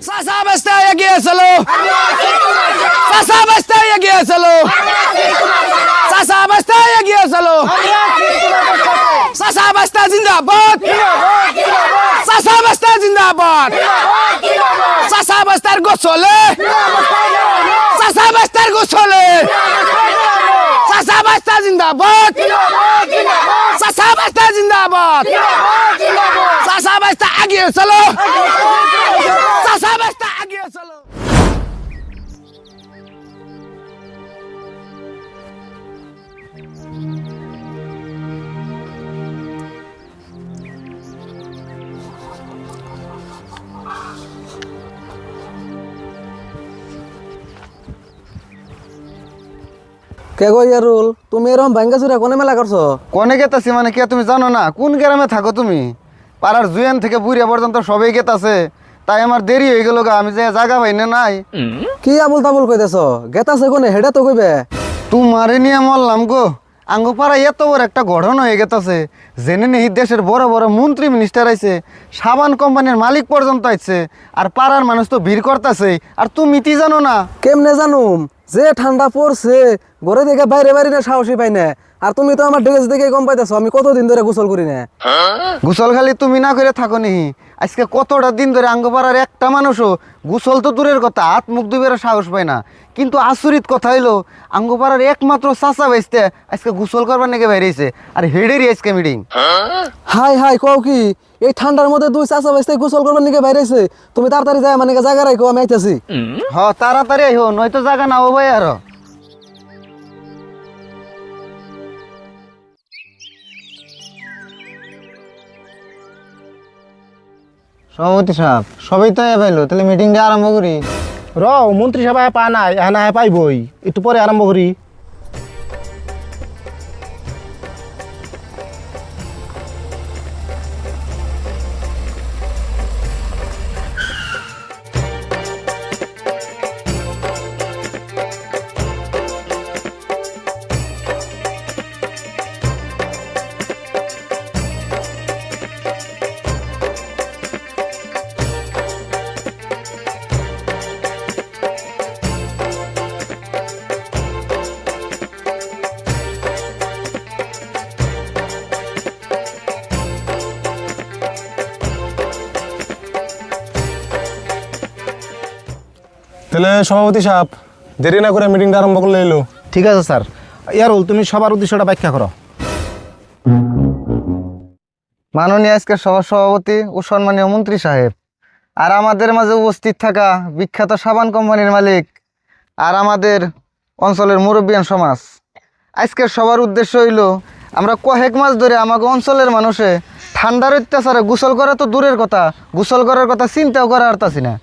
চাচা বাস্তা এগিয়ে চলো চাচা বাস্তা এগিয়ে চলো চাচা বাস্তা এগিয়ে চলো চাচা বাস্তা জিন্দাবাদ চাচা বাস্তা জিন্দাবাদ চাচা বাস্তার গোছলে চাচা বাস্তার গোছলে চাচা বাস্তা জিন্দাবাদ চাচা বাস্তা জিন্দাবাদ বাস্তা এগিয়ে চলো বাস্তা এগিয়ে চলো কে গো ইয়ারুল? তুমি এরকম ভাঙ্গা চুরা কোনে মেলা করছ? কনে গেতাছি মানে কে তুমি জানো না? কোন গ্রামে থাকো তুমি? পাড়ার জুয়ান থেকে বুড়িয়া পর্যন্ত সবাই গেতাছে। তাই আমার দেরি হয়ে গেল গা আমি যে জায়গা পাই না নাই। কি আবুল তাবুল কইতেছ? গেতাছে কোনে? হেডা তো কইবে। তোমারে নিয়ে মরলাম গো। আঙ্গু পাড়া এত বড় একটা গঠন হয়ে গেতাছে। জেনে নেই দেশের বড় বড় মন্ত্রী মিনিস্টার আইছে সাবান কোম্পানির মালিক পর্যন্ত আইছে আর পাড়ার মানুষ তো ভিড় করতেছে আর তুমি তি জানো না? কেমনে জানুম? যে ঠান্ডা পড়ছে ঘরে থেকে বাইরে বাইরে না সাহসী পাই না। আর তুমি তো আমার ড্রেস দেখে কম পাইতেছো আমি কতদিন ধরে গোসল করি না? গোসল খালি তুমি না করে থাকো নিহি আজকে কতটা দিন ধরে আঙ্গপাড়ার একটা মানুষও গোসল তো দূরের কথা হাত মুখ দুবের সাহস পায় না। কিন্তু আচরিত কথা হইল আঙ্গপাড়ার একমাত্র চাচা বাইসতে আজকে গোসল করবার নাকি বাইরেছে আর হেডেরই আজকে মিটিং হাই হাই কও কি? এই ঠান্ডার মধ্যে দুই চাষা বাইসতে গোসল করবার নিকে বাইরেছে তুমি তাড়াতাড়ি যায় মানে জায়গা রাখো আমি আইতাছি। হ তাড়াতাড়ি আইহো নয়তো জায়গা না ভাই আর। সভাপতি সাহেব, সবই তো পাইলো তাহলে মিটিংটা আরম্ভ করি। র মন্ত্রী সভায় পা নাই হ্যাঁ পাইবই, একটু পরে আরম্ভ করি। তাহলে সভাপতি সাহেব দেরি না করে মিটিংটা আরম্ভ করলে এলো। ঠিক আছে স্যার। ইয়ারুল তুমি সবার উদ্দেশ্যটা ব্যাখ্যা করো। মাননীয় আজকে সভা সভাপতি ও সম্মানীয় মন্ত্রী সাহেব আর আমাদের মাঝে উপস্থিত থাকা বিখ্যাত সাবান কোম্পানির মালিক আর আমাদের অঞ্চলের মুরব্বিয়ান সমাজ। আজকের সবার উদ্দেশ্য হইল আমরা কয়েক মাস ধরে আমাকে অঞ্চলের মানুষে ঠান্ডার অত্যাচারে গোসল করা তো দূরের কথা গোসল করার কথা চিন্তাও করা আরতাছি না।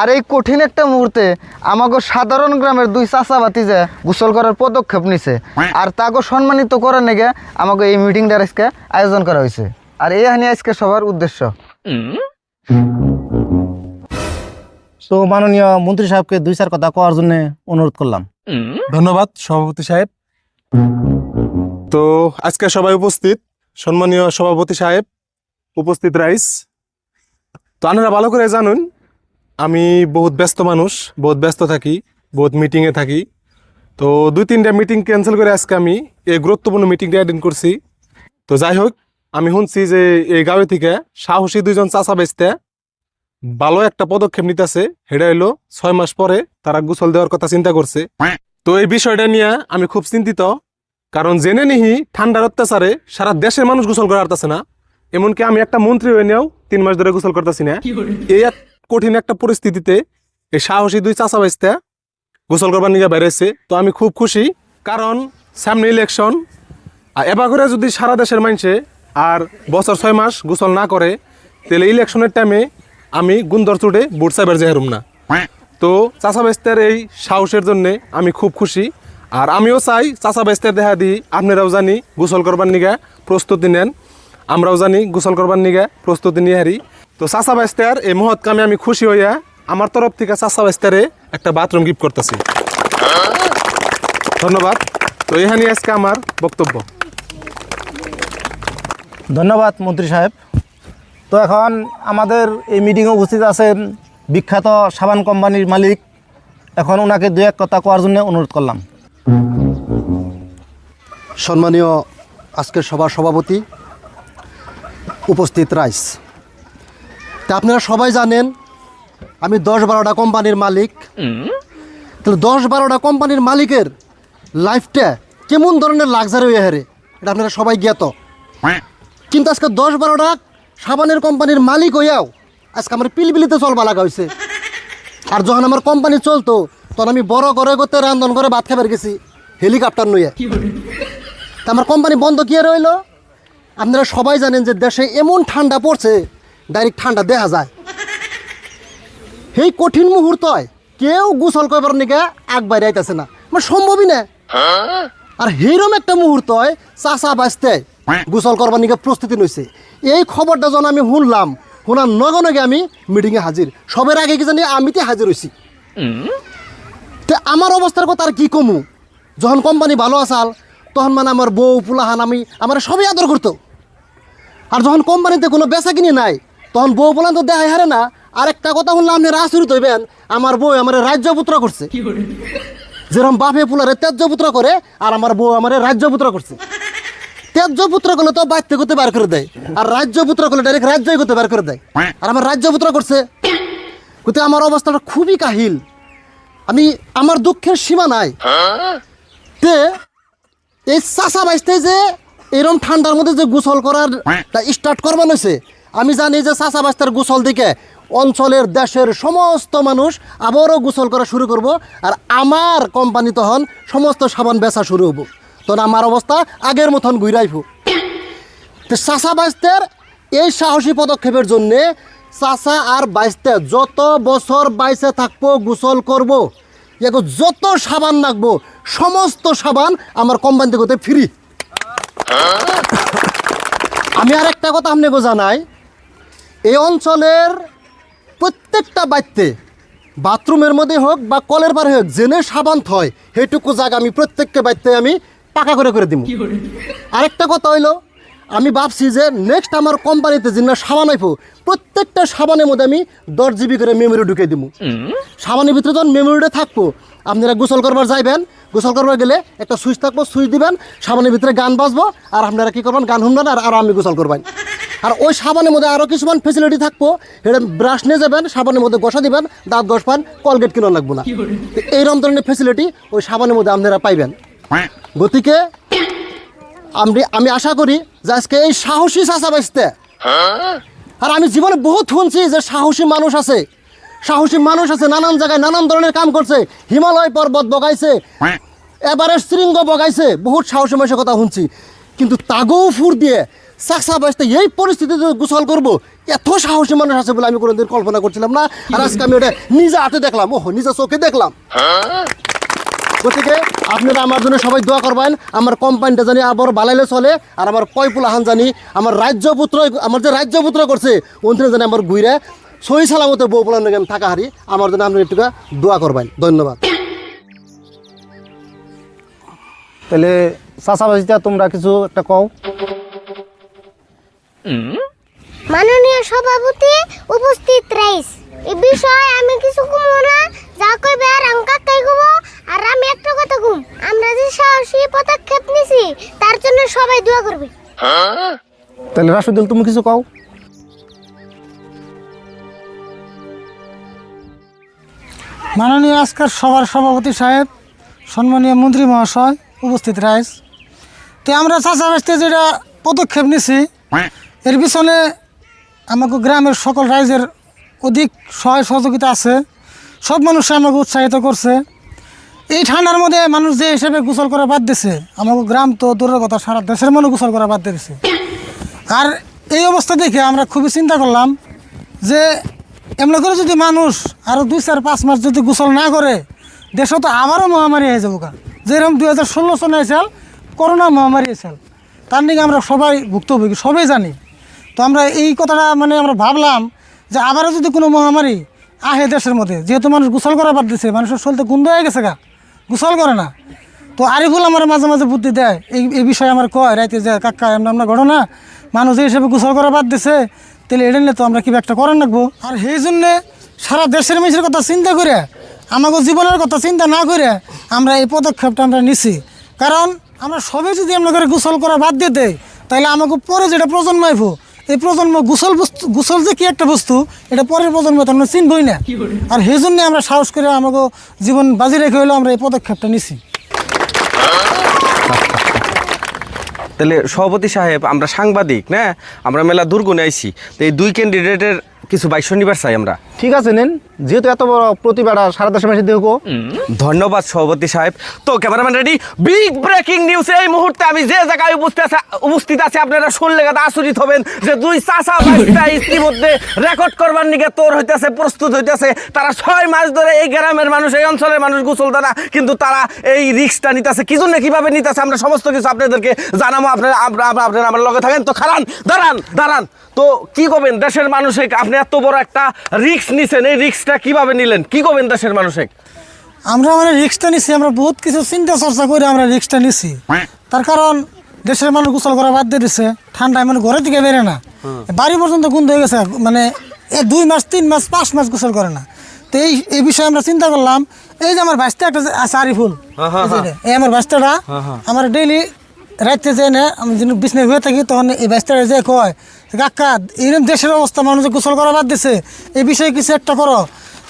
আর এই কঠিন একটা মুহূর্তে আমাকে সাধারণ গ্রামের দুই চাচা বাতিজা গোসল করার পদক্ষেপ নিছে। আর তাকে সম্মানিত করার নেগে আমাকে এই মিটিংটা আজকে আয়োজন করা হয়েছে আর এই হানি আজকে সবার উদ্দেশ্য। তো মাননীয় মন্ত্রী সাহেবকে দুই চার কথা কওয়ার জন্য অনুরোধ করলাম। ধন্যবাদ সভাপতি সাহেব। তো আজকে সবাই উপস্থিত। সম্মানীয় সভাপতি সাহেব উপস্থিত রাইস। তো আপনারা ভালো করে জানুন আমি বহুত ব্যস্ত মানুষ বহুত ব্যস্ত থাকি বহুত মিটিংয়ে থাকি। তো দুই তিনটা মিটিং ক্যান্সেল করে আজকে আমি এই গুরুত্বপূর্ণ মিটিংটা অ্যাটেন্ড করছি। তো যাই হোক আমি শুনছি যে এই গাঁও থেকে সাহসী দুইজন চাচা বেচতে ভালো একটা পদক্ষেপ নিতেছে। সেটা হলো ছয় মাস পরে তারা গোসল দেওয়ার কথা চিন্তা করছে। তো এই বিষয়টা নিয়ে আমি খুব চিন্তিত কারণ জেনে নিহি ঠান্ডার অত্যাচারে সারা দেশের মানুষ গোসল করা না। এমনকি আমি একটা মন্ত্রী হয়ে নিয়েও তিন মাস ধরে গোসল করতেছি না। এই কঠিন একটা পরিস্থিতিতে এই সাহসী দুই চাচা বাইসতে গোসল করবার নিয়ে বেড়েছে তো আমি খুব খুশি, কারণ সামনে ইলেকশন আর এবার করে যদি সারা দেশের মানুষে আর বছর ছয় মাস গোসল না করে, তাহলে ইলেকশনের টাইমে আমি গুন্দর চুটে বুট সাইবার যেহারুম না। তো চাচা বেস্তের এই সাহসের জন্য আমি খুব খুশি, আর আমিও চাই চাচা বেস্তের দেখা দিই আপনারাও জানি গোসল করবার নিগা প্রস্তুতি নেন, আমরাও জানি গোসল করবার নিগা প্রস্তুতি নিয়ে হারি। তো চাচা বেস্তের এই মহৎ কামে আমি খুশি হইয়া আমার তরফ থেকে চাচা বেস্তারে একটা বাথরুম গিফট করতেছি। ধন্যবাদ। তো এখানে আজকে আমার বক্তব্য। ধন্যবাদ মন্ত্রী সাহেব। তো এখন আমাদের এই মিটিংয়ে উপস্থিত আছেন বিখ্যাত সাবান কোম্পানির মালিক। এখন ওনাকে দু এক কথা কোয়ার জন্য অনুরোধ করলাম। সম্মানীয় আজকের সভার সভাপতি উপস্থিত রাইস। তা আপনারা সবাই জানেন, আমি দশ বারোটা কোম্পানির মালিক। তাহলে দশ বারোটা কোম্পানির মালিকের লাইফটা কেমন ধরনের লাক্সারি হয়ে হারে? এটা আপনারা সবাই জ্ঞাত। কিন্তু আজকে দশ বারোটা সাবানের কোম্পানির মালিক হইয়াও আজকে আমার পিলপিলিতে চলবা লাগা হয়েছে আর যখন আমার কোম্পানি চলতো, তখন আমি বড় করে করতে রান্ধন করে ভাত খাবার গেছি হেলিকপ্টার নইয়া তা আমার কোম্পানি বন্ধ কি রইল? আপনারা সবাই জানেন যে দেশে এমন ঠান্ডা পড়ছে ডাইরেক্ট ঠান্ডা দেখা যায়। সেই কঠিন মুহূর্তয় কেউ গোসল করবার নিকে আগ বাইরে আইতেছে না। মানে সম্ভবই না। আর সেইরকম একটা মুহূর্ত চাষা বাঁচতে গোসল করবার নিকে প্রস্তুতি নইছে এই খবরটা যখন আমি শুনলাম, শোনার নগে নগে আমি মিটিংয়ে হাজির। সবের আগে কি জানি আমিতে হাজির হয়েছি তে আমার অবস্থার কথা আর কি কমু? যখন কোম্পানি ভালো আসাল, তখন মানে আমার বউ, পুলাহান, আমি আমার সবই আদর করতো। আর যখন কোম্পানিতে কোনো বেচা কিনি নাই তখন বউ পোলান তো দেখাই হারে না আর একটা কথা শুনলাম আপনি আচরিত হইবেন আমার বউ আমার রাজ্যপুত্র করছে। যেরকম বাপে পুলারে তেজ্যপুত্র করে আর আমার বউ আমার রাজ্যপুত্র করছে। তেজ্যপুত্র করলে তো বাড়তে করতে বার করে দেয় আর রাজ্যপুত্র করলে ডাইরেক্ট রাজ্যই করতে বার করে দেয়। আর আমার রাজ্যপুত্র করছে। কিন্তু আমার অবস্থাটা খুবই কাহিল। আমি আমার দুঃখের সীমা নাই। তে এই চাষা বাইসতে যে এরম ঠান্ডার মধ্যে যে গোসল করার স্টার্ট করবান হয়েছে আমি জানি যে চাষা বাইস্তার গোসল দিকে অঞ্চলের দেশের সমস্ত মানুষ আবারও গোসল করা শুরু করব আর আমার কোম্পানি তখন সমস্ত সাবান বেচা শুরু হব। তখন আমার অবস্থা আগের মতন ঘুরাইব তো চাষা বাইস্তের এই সাহসী পদক্ষেপের জন্যে চাষা আর বাইস্তে যত বছর বাইসে থাকব, গোসল করব, এগো যত সাবান লাগবো সমস্ত সাবান আমার কোম্পানি থেকে ফ্রি। আমি আর একটা কথা আপনাকে জানাই এই অঞ্চলের প্রত্যেকটা বাড়িতে বাথরুমের মধ্যে হোক বা কলের পারে হোক জেনে সাবান থয় সেইটুকু জায়গা আমি প্রত্যেককে বাড়িতে আমি পাকা করে করে দিব আরেকটা কথা হইল আমি ভাবছি যে নেক্সট আমার কোম্পানিতে যে না সাবান আইব প্রত্যেকটা সাবানের মধ্যে আমি দশ জিবি করে মেমোরি ঢুকে দিব সাবানের ভিতরে যখন মেমোরিটা থাকব আপনারা গোসল করবার যাইবেন গোসল করবার গেলে একটা সুইচ থাকব সুইচ দিবেন সাবানের ভিতরে গান বাজবো আর আপনারা কি করবেন গান শুনবেন আর আর আমি গোসল করবেন। আর ওই সাবানের মধ্যে আরও কিছুমান ফেসিলিটি থাকব। এটা ব্রাশ নিয়ে যাবেন সাবানের মধ্যে ঘষা দিবেন দাঁত ঘষ পান কলগেট কিনা লাগবো না। এইরকম ধরনের ফেসিলিটি ওই সাবানের মধ্যে আপনারা পাইবেন। গতিকে আমি আমি আশা করি যে আজকে এই সাহসী চাষা বাঁচতে। আর আমি জীবনে বহুত শুনছি যে সাহসী মানুষ আছে। সাহসী মানুষ আছে নানান জায়গায় নানান ধরনের কাম করছে। হিমালয় পর্বত বগাইছে এবারে শৃঙ্গ বগাইছে বহুত সাহসী মানুষের কথা শুনছি। কিন্তু তাগৌ ফুর দিয়ে চাষা বাঁচতে এই পরিস্থিতিতে গোসল করব। এত সাহসী মানুষ আছে বলে আমি কোনোদিন কল্পনা করছিলাম না। আর আজকে আমি এটা নিজে হাতে দেখলাম, ওহ, নিজে চোখে দেখলাম। গতিকে আপনারা আমার জন্য সবাই দোয়া করবেন, আমার কোম্পানিটা জানি আবার বালাইলে চলে, আর আমার কয়পুলাহান জানি, আমার রাজ্যপুত্র, আমার যে রাজ্যপুত্র করছে ওখানে জানি আমার ঘুরে সহি সালামতে বউ পোলার নাকি থাকা হারি, আমার জন্য আপনি একটু দোয়া করবেন। ধন্যবাদ। তাহলে চাষাবাসিটা তোমরা কিছু একটা কও। মাননীয় সভাপতি উপস্থিত রাইস। এই বিষয়ে আমি কিছু কমো না। যা কইবে আর আমি কাকাই কব আর আমি একটা কথা কম। আমরা যে সাহসী পদক্ষেপ নিছি তার জন্য সবাই দোয়া করবে। তাহলে রাশুদুল তুমি কিছু কও? মাননীয় আজকের সভার সভাপতি সাহেব সম্মানীয় মন্ত্রী মহাশয় উপস্থিত রাইস। তো আমরা চাষাবাসতে যেটা পদক্ষেপ নিছি এর পিছনে আমাকে গ্রামের সকল রাইজের অধিক সহায় সহযোগিতা আছে। সব মানুষ আমাকে উৎসাহিত করছে। এই ঠান্ডার মধ্যে মানুষ যে হিসেবে গোসল করা বাদ দিছে, আমাকে গ্রাম তো দূরের কথা, সারা দেশের মানুষ গোসল করা বাদ দিয়েছে আর এই অবস্থা দেখে আমরা খুবই চিন্তা করলাম যে, এমনি করে যদি মানুষ আরও দুই চার পাঁচ মাস যদি গোসল না করে, দেশে তো আবারও মহামারী হয়ে যাব গা। যেরকম দুই হাজার ষোলো এসেল করোনা মহামারী এসেল তার নিয়ে আমরা সবাই ভুক্তভোগী, সবাই জানি। তো আমরা এই কথাটা মানে আমরা ভাবলাম যে আবারও যদি কোনো মহামারী আহে দেশের মধ্যে, যেহেতু মানুষ গোসল করা বাদ দিছে, মানুষের শরীরতে গুন্দ হয়ে গেছে গা, গোসল করে না। তো আরিফুল আমার মাঝে মাঝে বুদ্ধি দেয়, এই এই বিষয়ে আমার কয়, রাইতে যে, কাকা, এমন আমরা ঘটনা, মানুষ এই হিসেবে গোসল করা বাদ দিছে, তাহলে এটা নিলে তো আমরা কি একটা করার রাখব আর সেই জন্যে সারা দেশের মানুষের কথা চিন্তা করে আমাকে জীবনের কথা চিন্তা না করে আমরা এই পদক্ষেপটা আমরা নিছি। কারণ আমরা সবাই যদি আমরা গোসল করা বাদ দিয়ে দেয় তাহলে আমাকে পরে যেটা প্রজন্ম আইব এই প্রজন্ম গোসল বস্তু গোসল যে কি একটা বস্তু এটা পরের প্রজন্ম তো আমরা চিনবই না। আর সেই জন্য আমরা সাহস করে আমাকে জীবন বাজি রেখে হলেও আমরা এই পদক্ষেপটা নিছি। তাহলে সভাপতি সাহেব আমরা সাংবাদিক না? আমরা মেলা দুর্গুণে আইছি। তো এই দুই ক্যান্ডিডেটের কিছু বাইশ নিবার চাই আমরা। ঠিক আছে নেন। যেহেতু এত বড় প্রতিভাটা সারা দেশের মাসে দেখো। ধন্যবাদ সভাপতি সাহেব। তো cameraman ready? Big breaking news এই মুহূর্তে আমি যে জায়গায় উপস্থিত আছে উপস্থিত আছে আপনারা শুনলে গাদা আচরিত হবেন যে দুই চাচা বাইশটা ইতিমধ্যে রেকর্ড করবার নিকে তোর হইতেছে প্রস্তুত হইতেছে। তারা ছয় মাস ধরে এই গ্রামের মানুষ এই অঞ্চলের মানুষ গোসল দানা কিন্তু তারা এই রিক্সটা নিতেছে। কি জন্য কীভাবে নিতেছে আমরা সমস্ত কিছু আপনাদেরকে জানাব। আপনারা আপনারা আপনারা আমার লগে থাকেন। তো খারান দাঁড়ান দাঁড়ান। তো কি করবেন? দেশের মানুষে আপনি এত বড় একটা রিক্স নিছেন এই রিক্সটা কীভাবে নিলেন? কি করবেন দেশের মানুষে? আমরা মানে রিক্সটা নিছি আমরা বহুত কিছু চিন্তা চর্চা করে আমরা রিক্সটা নিছি। তার কারণ দেশের মানুষ গোসল করা বাদ দিয়ে দিছে ঠান্ডায় মানে ঘরে থেকে বেরে না। বাড়ি পর্যন্ত গুন্দ হয়ে গেছে মানে এ দুই মাস তিন মাস পাঁচ মাস গোসল করে না। তো এই এই বিষয়ে আমরা চিন্তা করলাম এই যে আমার বাস্তা একটা আছে আরিফুল এই যে এটা, এই আমার বাস্তাটা আমার ডেইলি রাত্রে যে না আমি যেন বিছনায় হয়ে থাকি তখন এই বাস্তাটা যে কয় কাকা এরকম দেশের অবস্থা, মানুষ গোসল করা বাদ দিছে। এই বিষয়ে কিছু একটা করো।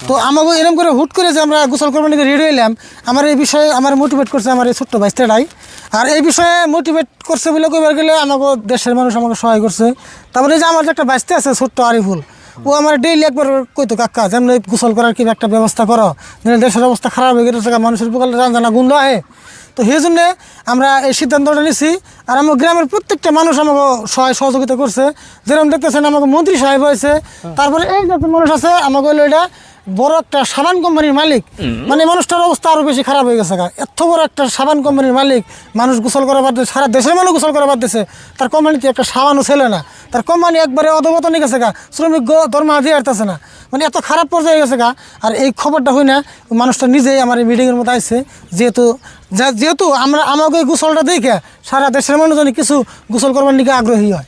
তো আমাকে এরম করে হুট করে যে আমরা গোসল করবার নিয়ে রেডি হইলাম, আমার এই বিষয়ে আমার মোটিভেট করছে আমার এই ছোট্ট বাইস্তাটাই আর এই বিষয়ে মোটিভেট করছে বলে কইবার গেলে আমাকে দেশের মানুষ আমাকে সহায় করছে। তারপরে যে আমার যে একটা বাইস্তে আছে, ছোট্ট আরিফুল, ও আমার ডেইলি একবার কইতো, কাকা, যেমন গোসল করার কি একটা ব্যবস্থা করো? দেশের অবস্থা খারাপ হয়ে গেছে, মানুষের পোকাল রান্না গন্ধ আহে তো সেই জন্যে আমরা এই সিদ্ধান্তটা নিছি আর আমার গ্রামের প্রত্যেকটা মানুষ আমাকে সহায় সহযোগিতা করছে। যেরকম দেখতেছেন আমাকে মন্ত্রী সাহেব হয়েছে তারপরে এই যাতে মানুষ আছে আমাকে হলো এটা বড় একটা সাবান কোম্পানির মালিক। মানে মানুষটার অবস্থা আরও বেশি খারাপ হয়ে গেছে গা। এত বড় একটা সাবান কোম্পানির মালিক মানুষ গোসল করা বাদ দিয়েছে সারা দেশের মানুষ গোসল করা বাদ দিয়েছে। তার কোম্পানিতে একটা সাবানও ছেলে না। তার কোম্পানি একবারে অধবতন গেছে গা শ্রমিক দরমা দিয়ে আসতেছে না। মানে এত খারাপ পর্যায়ে গেছে গা। আর এই খবরটা হই না মানুষটা নিজেই আমার এই মিটিংয়ের মতো আসছে যেহেতু যেহেতু আমরা আমাকে গোসলটা দেখে সারা দেশের মানুষজন কিছু গোসল করবার দিকে আগ্রহী হয়।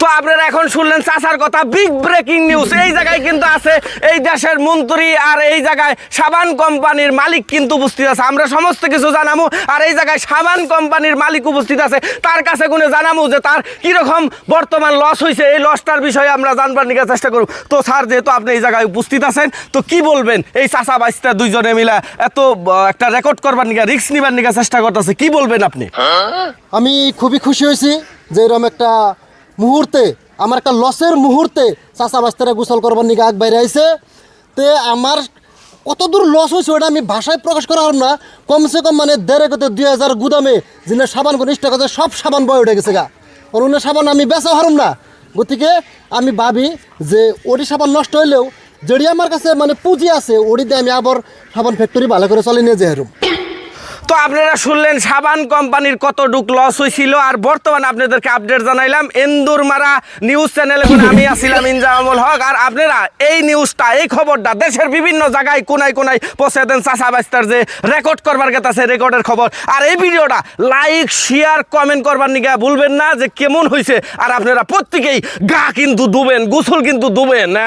তো আপনারা এখন শুনলেন চাচার কথা বিগ ব্রেকিং নিউজ এই জায়গায় কিন্তু আছে এই দেশের মন্ত্রী আর এই জায়গায় সাবান কোম্পানির মালিক কিন্তু উপস্থিত আছে। আমরা সমস্ত কিছু জানাব আর এই জায়গায় সাবান কোম্পানির মালিক উপস্থিত আছে। তার কাছে গুনে জানাব যে তার কীরকম বর্তমান লস হয়েছে এই লসটার বিষয়ে আমরা জানবার নিকে চেষ্টা করব। তো স্যার যেহেতু আপনি এই জায়গায় উপস্থিত আছেন তো কি বলবেন? এই চাচা বাইসটা দুইজনে মিলে এত একটা রেকর্ড করবার নিকে রিক্স নিবার নিকে চেষ্টা করতেছে। কি বলবেন আপনি? আমি খুবই খুশি হয়েছি যে এরকম একটা মুহূর্তে, আমার একটা লসের মুহূর্তে চাষা বাস্তারা গোসল করবার নিকে আগ বাইরে আইছে। তে আমার কত দূর লস হয়েছে ওটা আমি ভাষায় প্রকাশ করা হলাম না। কমসে কম মানে দেড়ে কত দুই হাজার গুদামে যিনি সাবান কনিষ্ঠা কথা সব সাবান বয়ে উঠে গেছে গা। অন্য সাবান আমি বেচা হারুম না। গতিকে আমি ভাবি যে ওটি সাবান নষ্ট হইলেও যেটি আমার কাছে মানে পুঁজি আছে ওটিতে আমি আবার সাবান ফ্যাক্টরি ভালো করে চলে নিয়ে যাই হারুম। তো আপনারা শুনলেন সাবান কোম্পানির কতটুক লস হয়েছিল আর বর্তমানে আপনাদেরকে আপডেট জানাইলাম এন্দুর মারা নিউজ চ্যানেলে আমি আছিলাম ইনজামুল হক, আর আপনারা এই নিউজটা এই খবরটা দেশের বিভিন্ন জায়গায় কোনায় কোনায় পৌঁছে দেন চাষা বাস্তার যে রেকর্ড করবার কথা আছে রেকর্ডের খবর। আর এই ভিডিওটা লাইক শেয়ার কমেন্ট করবার নিকে ভুলবেন না যে কেমন হয়েছে আর আপনারা প্রত্যেকেই গা কিন্তু দুবেন, গোসল কিন্তু দুবেন